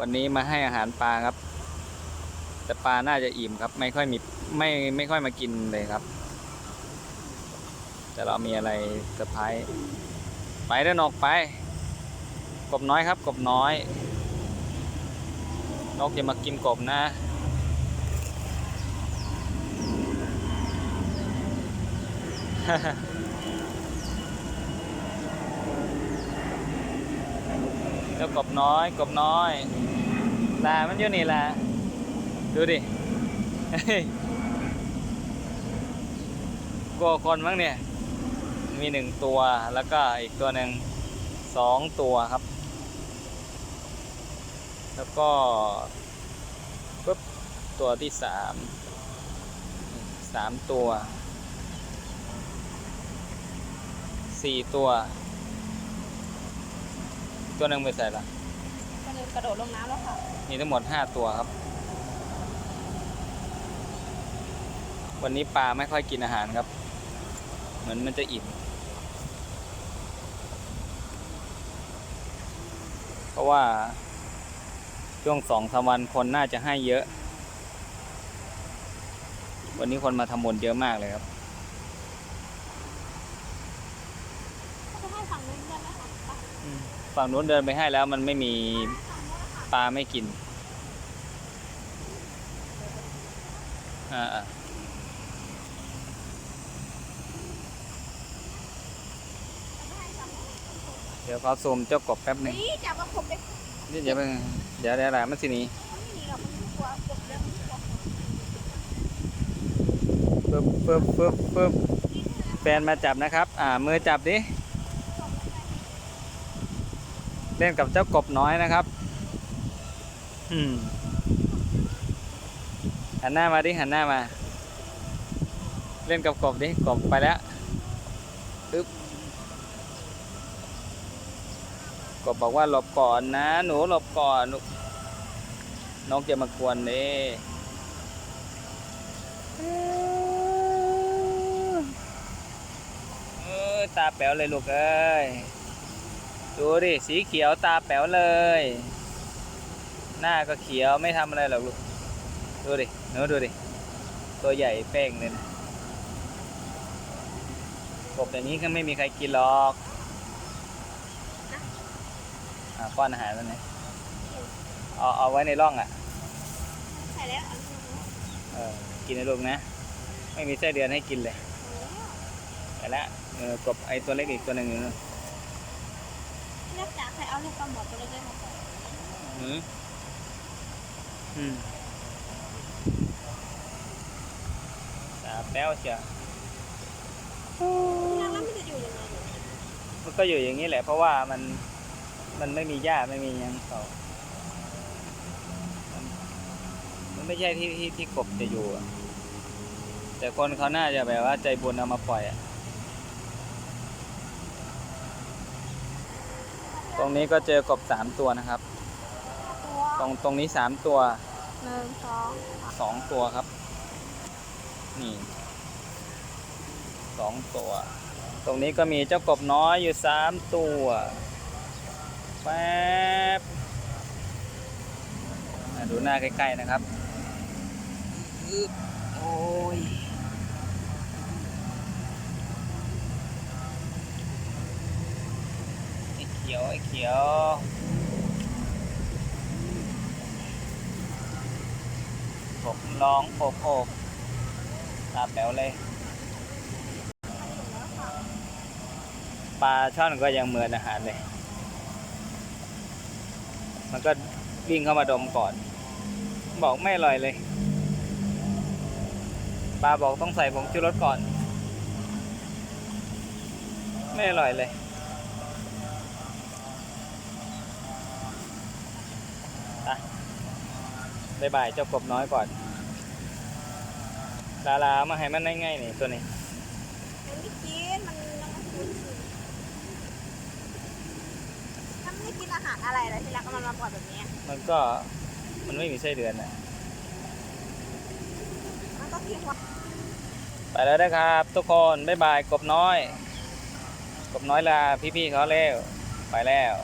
วันนี้มาให้อาหารปลาครับ แต่ปลาน่าจะอิ่มครับ ไม่ค่อยมีไม่ไม่ค่อยมากินเลยครับ แต่เรามีอะไรเซอร์ไพรส์ไปเดินออกไป กบน้อยครับกบน้อย นกอย่ามากินกบนะเจ้ากบน้อยกบน้อย ลามันอยู่นี่ล่ะดูดิกลัวคนมั้งเนี่ย มีหนึ่งตัวแล้วก็อีกตัวหนึ่งสองตัวครับ แล้วก็ปุ๊บตัวที่สามสามตัวสี่ตัว ตัวหนึ่งไปใส่ละ ก็เลยกระโดดลงน้ำแล้วค่ะ มีทั้งหมดห้าตัวครับ วันนี้ปลาไม่ค่อยกินอาหารครับ เหมือนมันจะอิ่ม เพราะว่า ช่วงสองสามวันคนน่าจะให้เยอะ วันนี้คนมาทำบุญเยอะมากเลยครับก็จะให้ฝั่งนู้นได้ไหมคะไปฝั่งนู้นเดินไปให้แล้วมันไม่มี ปลาไม่กินอ่าอ่าเดี๋ยวขอซูมเจ้ากบแป๊บหนึงนี่จับมาผมเด็กนี่เดี๋ยวมันเดี๋ยวเดี๋ยวอะไรมันสิหนี้มันไม่หนีหรอกมันไม่กลัวกบเรื่องมันกลัวปึ๊บปึ๊บปึ๊บปึ๊บแฟนมาจับนะครับ อ่ามือจับดิเล่นกับเจ้ากบน้อยนะครับอืม หันหน้ามาดิ หันหน้ามา เล่นกับกบดิกบไปแล้วปึ๊บกบบอกว่าหลบก่อนนะ หนูหลบก่อนลูกนกจะมากวนนี่เออตาแป๋วเลยลูกเอ้ย ดูดิ สีเขียวตาแป๋วเลย หน้าก็เขียวไม่ทำอะไรหรอกลูก ดูดิหนูดูดิ ตัวใหญ่เป้งเลยนะกบอย่างนี้ก็ไม่มีใครกินหรอกอะป้อนอาหารมันเลยเอาเอาไว้ในร่องอะใช่แล้วเอาลูกเออกินนะลูกนะ ไม่มีไส้เดือนให้กินเลยๆไปละเออกบไอตัวเล็กอีกตัวหนึ่งอยู่นู่นเลือกจากใครเอาลูกปลาหมอตัวเล็กๆมาใส่ อืมอืมตาแป้วเชียวแล้วมันจะอยู่ยังไงอยู่มันก็อยู่อย่างนี้แหละ เพราะว่ามันมันไม่มีหญ้าไม่มีหยังเขามันมันไม่ใช่ที่ที่ที่กบจะอยู่อะแต่คนเขาน่าจะแบบว่าใจบุญเอามาปล่อยอะตรงนี้ก็เจอกบสามตัวนะครับ ตัวตรงตรงนี้สามตัวหนึ่งสองสองตัวครับ นี่สองตัว ตรงนี้ก็มีเจ้ากบน้อยอยู่สามตัวแป๊บอะดูหน้าใกล้ๆนะครับอึ๊บโอ้ยไอ้เขียวไอ้เขียว ผมร้องโอบโอบตาแป๋วเลย ปลาช่อนก็ยังเหมือนอาหารเลย มันก็วิ่งเข้ามาดมก่อน บอกไม่อร่อยเลย ปลาบอกต้องใส่ผงชูรสก่อน ไม่อร่อยเลยไปบายบายเจ้ากบน้อยก่อน ลาลามาให้มันง่ายๆนี่ตัวนี้มันไม่กินมันยังไม่กินมันไม่กินอาหารอะไรเลยที่รักมันมาปล่อยแบบนี้ มันก็มันไม่มีไส้เดือนนะมันก็กินหัวไปแล้วนะครับ ทุกคนบ๊ายบายกบน้อย กบน้อยลาพี่ๆเขาเร็วไปแล้ว